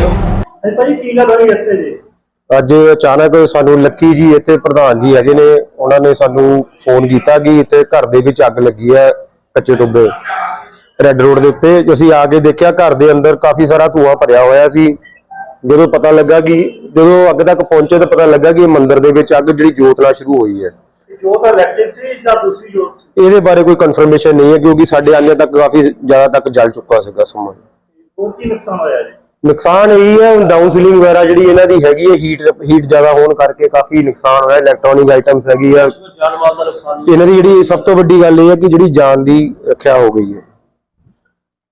ਭਾਈ ਕੀ ਗੱਲ ਹੋਈ ਇੱਥੇ ਜੀ? ਅੱਜ ਅਚਾਨਕ ਸਾਨੂੰ ਲੱਕੀ ਜੀ ਇੱਥੇ ਪ੍ਰਧਾਨ ਜੀ ਹੈਗੇ ਨੇ। ਉਹਨਾਂ ਨੇ ਸਾਨੂੰ ਫੋਨ ਕੀਤਾ ਕਿ ਇੱਥੇ ਘਰ ਦੇ ਵਿੱਚ ਅੱਗ ਲੱਗੀ ਹੈ ਕੱਚੇ ਟੁੱਬੇ ਰੈੱਡ ਰੋਡ ਦੇ ਉੱਤੇ। ਅਸੀਂ ਆ ਕੇ ਦੇਖਿਆ ਘਰ ਦੇ ਅੰਦਰ ਕਾਫੀ ਸਾਰਾ ਧੂਆਂ ਭਰਿਆ ਹੋਇਆ ਸੀ। ਜਦੋਂ ਪਤਾ ਲੱਗਾ ਕਿ ਜਦੋਂ ਅੱਗ ਤੱਕ ਪਹੁੰਚੇ ਤਾਂ ਪਤਾ ਲੱਗਾ ਕਿ ਇਹ ਮੰਦਿਰ ਦੇ ਵਿੱਚ ਅੱਗ ਜਿਹੜੀ ਜੋਤ ਨਾਲ ਸ਼ੁਰੂ ਹੋਈ ਹੈ। ਜੋਤ ਇਲੈਕਟ੍ਰਿਕ ਸੀ ਜਾਂ ਦੂਸਰੀ ਜੋਤ ਸੀ? ਇਹਦੇ ਬਾਰੇ ਕੋਈ ਕਨਫਰਮੇਸ਼ਨ ਨਹੀਂ ਹੈ ਕਿਉਂਕਿ ਸਾਡੇ ਆਨੇ ਤੱਕ ਕਾਫੀ ਜ਼ਿਆਦਾ ਤੱਕ ਜਲ ਚੁੱਕਾ ਸੀਗਾ ਸਮਾਨ ਉਹ ਕੀ ਨੁਕਸਾਨ ਹੋਇਆ ਜੀ? ਨੁਕਸਾਨ ਇਹ ਹੈ ਡਾਊਨ ਸੀਲਿੰਗ ਵਗੈਰਾ ਜਿਹੜੀ ਇਹਨਾਂ ਦੀ ਹੈਗੀ ਹੈ ਹੀਟ ਹੀਟ ਜ਼ਿਆਦਾ ਹੋਣ ਕਰਕੇ ਕਾਫੀ ਨੁਕਸਾਨ ਹੋਇਆ ਇਲੈਕਟ੍ਰੋਨਿਕ ਆਈਟਮਸ ਹੈਗੀ ਆ ਜਾਨਮਾਲ ਦਾ ਨੁਕਸਾਨ ਇਹਨਾਂ ਦੀ ਜਿਹੜੀ ਸਭ ਤੋਂ ਵੱਡੀ ਗੱਲ ਇਹ ਹੈ ਕਿ ਜਿਹੜੀ ਜਾਨ ਦੀ ਰੱਖਿਆ ਹੋ ਗਈ ਹੈ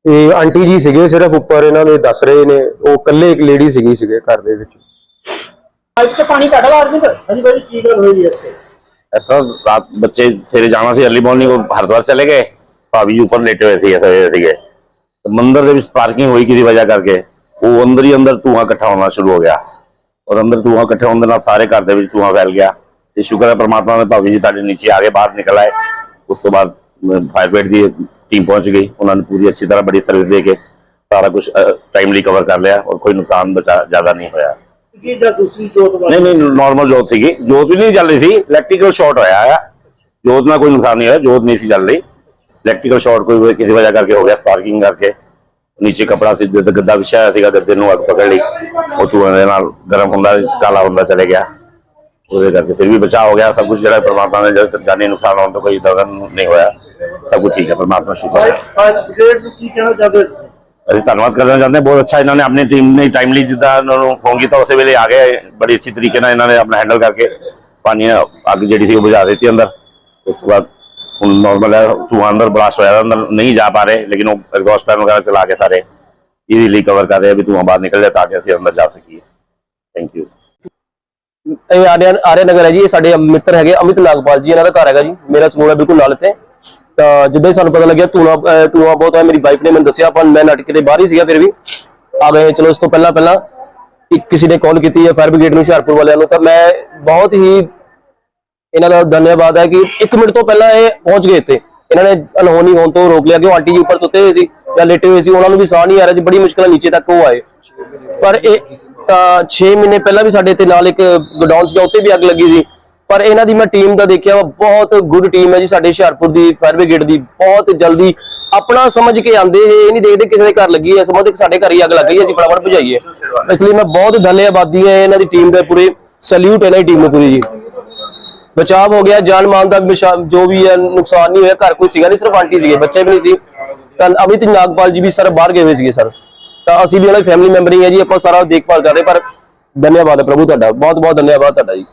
ਇਹ ਆਂਟੀ ਜੀ ਸੀਗੇ ਸਿਰਫ ਉੱਪਰ ਇਹਨਾਂ ਦੇ ਦੱਸ ਰਹੇ ਨੇ ਉਹ ਇਕੱਲੇ ਇੱਕ ਲੇਡੀ ਸੀਗੀ ਸੀਗੇ ਘਰ ਦੇ ਵਿੱਚ ਅੱਜ ਤੇ ਪਾਣੀ ਘੱਟ ਲਾ ਦਿੰਦੇ ਹਾਂਜੀ ਭਾਈ ਕੀ ਗੱਲ ਹੋਈ ਜੀ ਇੱਥੇ ऐसा रात बच्चे सवेरे जाना सी अर्ली मॉर्निंग वो हरिद्वार चले गए भाभी जी ऊपर लेटे हुए थे सवेरे थे तो मंदिर ਦੇ ਵਿੱਚ ਪਾਰਕਿੰਗ ਹੋਈ ਕਿਦੀ ਵਜ੍ਹਾ ਕਰਕੇ ਉਹ ਅੰਦਰ ਹੀ ਅੰਦਰ ਧੂਆਂ ਇਕੱਠਾ ਹੋਣਾ ਸ਼ੁਰੂ ਹੋ ਗਿਆ। ਔਰ ਅੰਦਰ ਧੂਆਂ ਇਕੱਠਾ ਹੋਣ ਦੇ ਨਾਲ ਸਾਰੇ ਘਰ ਦੇ ਵਿੱਚ ਧੂਆਂ ਫੈਲ ਗਿਆ। ਤੇ ਸ਼ੁਕਰ ਹੈ ਪ੍ਰਮਾਤਮਾ ਦੇ ਭਾਵੇਂ ਜੀ ਤੁਹਾਡੇ ਨੀਚੇ ਆ ਕੇ ਬਾਹਰ ਨਿਕਲ ਆਏ। ਉਸ ਤੋਂ ਬਾਅਦ ਫਾਇਰ ਬ੍ਰਿਗੇਡ ਦੀ ਟੀਮ ਪਹੁੰਚ ਗਈ। ਉਹਨਾਂ ਨੇ ਪੂਰੀ ਅੱਛੀ ਤਰ੍ਹਾਂ ਬੜੀ ਸਰਵਿਸ ਦੇ ਕੇ ਸਾਰਾ ਕੁਝ ਟਾਈਮਲੀ ਕਵਰ ਕਰ ਲਿਆ ਔਰ ਕੋਈ ਨੁਕਸਾਨ ਬਚਾ ਜ਼ਿਆਦਾ ਨਹੀਂ ਹੋਇਆ। ਕੀ ਜਾਂ ਦੂਸਰੀ ਜੋਤ ਵਾਲੀ ਨਹੀਂ ਨਹੀਂ ਨਾਰਮਲ ਜੋਤ ਸੀਗੀ। ਜੋਤ ਵੀ ਨਹੀਂ ਚੱਲ ਰਹੀ ਸੀ। ਇਲੈਕਟ੍ਰੀਕਲ ਸ਼ਾਰਟ ਹੋਇਆ ਆ। ਜੋਤ ਨਾਲ ਕੋਈ ਨੁਕਸਾਨ ਨਹੀਂ ਹੋਇਆ। ਜੋਤ ਨਹੀਂ ਸੀ ਚੱਲ ਰਹੀ। ਇਲੈਕਟ੍ਰੀਕਲ ਸ਼ਾਰਟ ਕੋਈ ਕਿਸੇ ਵਜ੍ਹਾ ਕਰਕੇ ਹੋ ਗਿਆ ਸਪਾਰਕਿੰਗ ਕਰਕੇ। ਨੀਚੇ ਕਪੜਾ ਸੀ ਗੱਦ- ਹੋਇਆ ਸੀਗਾ ਗੱਦੇ ਨੂੰ ਅੱਗ ਪਕੜ ਲਈ। ਉਹ ਧੂਆਂ ਦੇ ਨਾਲ ਗਰਮ ਹੁੰਦਾ ਕਾਲਾ ਹੁੰਦਾ ਚਲੇ ਗਿਆ। ਉਹਦੇ ਕਰਕੇ ਫਿਰ ਵੀ ਬਚਾਅ ਹੋ ਗਿਆ। ਸਭ ਕੁਝ ਜਿਹੜਾ ਪ੍ਰਮਾਤਮਾ ਨੇ ਜਿਹੜਾ ਜਾਨੀ ਨੁਕਸਾਨ ਹੋਣ ਤੋਂ ਕੋਈ ਦਗਨ ਨਹੀਂ ਹੋਇਆ। ਸਭ ਕੁਝ ਠੀਕ ਹੈ ਪ੍ਰਮਾਤਮਾ ਸ਼ੁਕਰ ਹੈ। ਕੀ ਕਹਿਣਾ ਚਾਹਦੇ? ਅਸੀਂ ਧੰਨਵਾਦ ਕਰਨਾ ਚਾਹੁੰਦੇ ਬਹੁਤ ਅੱਛਾ ਇਹਨਾਂ ਨੇ ਆਪਣੀ ਟੀਮ ਨੇ ਟਾਈਮਲੀ ਜਿੱਦਾਂ ਉਹਨਾਂ ਨੂੰ ਫੋਨ ਕੀਤਾ ਉਸੇ ਵੇਲੇ ਆ ਗਏ। ਬੜੀ ਅੱਛੀ ਤਰੀਕੇ ਨਾਲ ਇਹਨਾਂ ਨੇ ਆਪਣਾ ਹੈਂਡਲ ਕਰਕੇ ਪਾਣੀ ਅੱਗ ਜਿਹੜੀ ਸੀ ਉਹ ਬੁਝਾ ਦਿੱਤੀ ਅੰਦਰ। ਉਸ ਤੋਂ ਬਾਅਦ ਹੁਣ ਨਾਰਮਲ ਹੈ ਧੂਆਂ ਅੰਦਰ ਬਲਾਸਟ ਹੋਇਆ ਅੰਦਰ ਨਹੀਂ ਜਾ ਪਾ ਰਹੇ ਲੇਕਿਨ ਉਹ ਐਗਜ਼ੌਸਟ ਫੈਨ ਵਗੈਰਾ ਚਲਾ ਕੇ ਸਾਰੇ ਈਜ਼ੀਲੀ ਕਵਰ ਕਰ ਰਹੇ ਆ ਵੀ ਧੂਆਂ ਬਾਹਰ ਨਿਕਲ ਜਾਏ ਤਾਂ ਕਿ ਅਸੀਂ ਅੰਦਰ ਜਾ ਸਕੀਏ ਥੈਂਕ ਯੂ ਇਹ ਆਰਿਆ ਆਰਿਆ ਨਗਰ ਹੈ ਜੀ ਇਹ ਸਾਡੇ ਮਿੱਤਰ ਹੈਗੇ ਅਮਿਤ ਨਾਗਪਾਲ ਜੀ ਇਹਨਾਂ ਦਾ ਘਰ ਹੈਗਾ ਜੀ ਮੇਰਾ ਸਕੂਲ ਹੈ ਬਿਲਕੁਲ ਨਾਲ ਇੱਥੇ ਤਾਂ ਜਿੱਦਾਂ ਹੀ ਸਾਨੂੰ ਪਤਾ ਲੱਗਿਆ ਧੂਣਾ ਅਹ ਧੂੰਆਂ ਬਹੁਤ ਹੈ ਮੇਰੀ ਵਾਈਫ ਨੇ ਮੈਨੂੰ ਦੱਸਿਆ ਪਰ ਮੈਂ ਨਾਟਕ ਦੇ ਬਾਹਰ ਹੀ ਸੀਗਾ ਫਿਰ ਵੀ ਆ ਗਏ ਚਲੋ ਇਸ ਤੋਂ ਪਹਿਲਾਂ ਪਹਿਲਾਂ ਇੱਕ ਕਿਸੇ ਨੇ ਕਾਲ ਕੀਤੀ ਹੈ ਫਾਇਰ ਬ੍ਰਿਗੇਡ ਨੂੰ ਹੁਸ਼ਿਆਰਪੁਰ ਵਾਲਿਆਂ ਨੂੰ, ਤਾਂ ਮੈਂ ਬਹੁਤ ਹੀ ਇਹਨਾਂ ਦਾ ਧੰਨਵਾਦ ਹੈ ਕਿ 1 ਮਿੰਟ ਤੋਂ ਪਹਿਲਾਂ ਇਹ ਪਹੁੰਚ ਗਏ ਇੱਥੇ। ਇਹਨਾਂ ਨੇ ਅਨਹੋਨੀ ਹੋਣ ਤੋਂ ਰੋਕ ਲਿਆ ਕਿ ਆਂਟੀ ਜੀ ਉੱਪਰ ਸੁੱਤੇ ਹੋਏ ਸੀ ਜਾਂ ਲੇਟੇ ਹੋਏ ਸੀ ਉਹਨਾਂ ਨੂੰ ਵੀ ਸਾਹ ਨਹੀਂ ਆ ਰਿਹਾ ਸੀ ਬੜੀ ਮੁਸ਼ਕਲ ਨਾਲ ਨੀਚੇ ਤੱਕ ਉਹ ਆਏ। ਪਰ ਇਹ ਤਾਂ 6 ਮਹੀਨੇ ਪਹਿਲਾਂ ਵੀ ਸਾਡੇ ਤੇ ਨਾਲ ਇੱਕ ਗੋਡਾਊਨ ਸੀਗਾ ਉੱਤੇ ਵੀ ਅੱਗ ਲੱਗੀ ਸੀ। ਪਰ ਇਹਨਾਂ ਦੀ ਮੈਂ ਟੀਮ ਦਾ ਦੇਖਿਆ ਵਾ ਬਹੁਤ ਗੁੱਡ ਟੀਮ ਹੈ ਜੀ ਸਾਡੇ ਹੁਸ਼ਿਆਰਪੁਰ ਦੀ ਫਾਇਰ ਬ੍ਰਿਗੇਡ ਦੀ ਬਹੁਤ ਜਲਦੀ ਆਪਣਾ ਸਮਝ ਕੇ ਆਂਦੇ ਇਹ ਨਹੀਂ ਦੇਖਦੇ ਕਿਸੇ ਦੇ ਘਰ ਲੱਗੀ ਹੈ ਸਮਝਦੇ ਸਾਡੇ ਘਰ ਹੀ ਅੱਗ ਲੱਗ ਗਈ ਹੈ, ਅਸੀਂ ਫਟਾਫਟ ਭਜਾਈਏ। ਇਸ ਲਈ ਮੈਂ ਬਹੁਤ ਧੰਨਵਾਦੀ ਹੈ ਇਹਨਾਂ ਦੀ ਟੀਮ ਦੇ ਪੂਰੇ ਸੈਲੂਟ ਇਹਨਾਂ ਦੀ ਟੀਮ ਨੂੰ ਪੂਰੀ ਜੀ। ਬਚਾਅ ਹੋ ਗਿਆ, ਜਾਨ ਮਾਲ ਦਾ ਜੋ ਵੀ ਹੈ, ਨੁਕਸਾਨ ਨਹੀਂ ਹੋਇਆ, ਘਰ ਕੋਈ ਸੀਗਾ ਨਹੀਂ, ਸਿਰਫ ਆਂਟੀ ਸੀਗੇ, ਬੱਚੇ ਵੀ ਨਹੀਂ ਸੀ। ਤਾਂ ਅਮਿਤ ਨਾਗਪਾਲ ਜੀ ਵੀ ਸਰ ਬਾਹਰ ਗਏ ਹੋਏ ਸੀਗੇ, ਸਰ। ਤਾਂ ਅਸੀਂ ਵੀ ਉਹਨਾਂ ਦੀ ਫੈਮਿਲੀ ਮੈਂਬਰ ਹੀ ਹੈ ਜੀ, ਆਪਾਂ ਸਾਰਾ ਦੇਖਭਾਲ ਕਰ ਰਹੇ ਪਰ ਧੰਨਵਾਦ ਹੈ ਪ੍ਰਭੂ ਤੁਹਾਡਾ ਬਹੁਤ ਬਹੁਤ ਧੰਨਵਾਦ ਤੁਹਾਡਾ ਜੀ।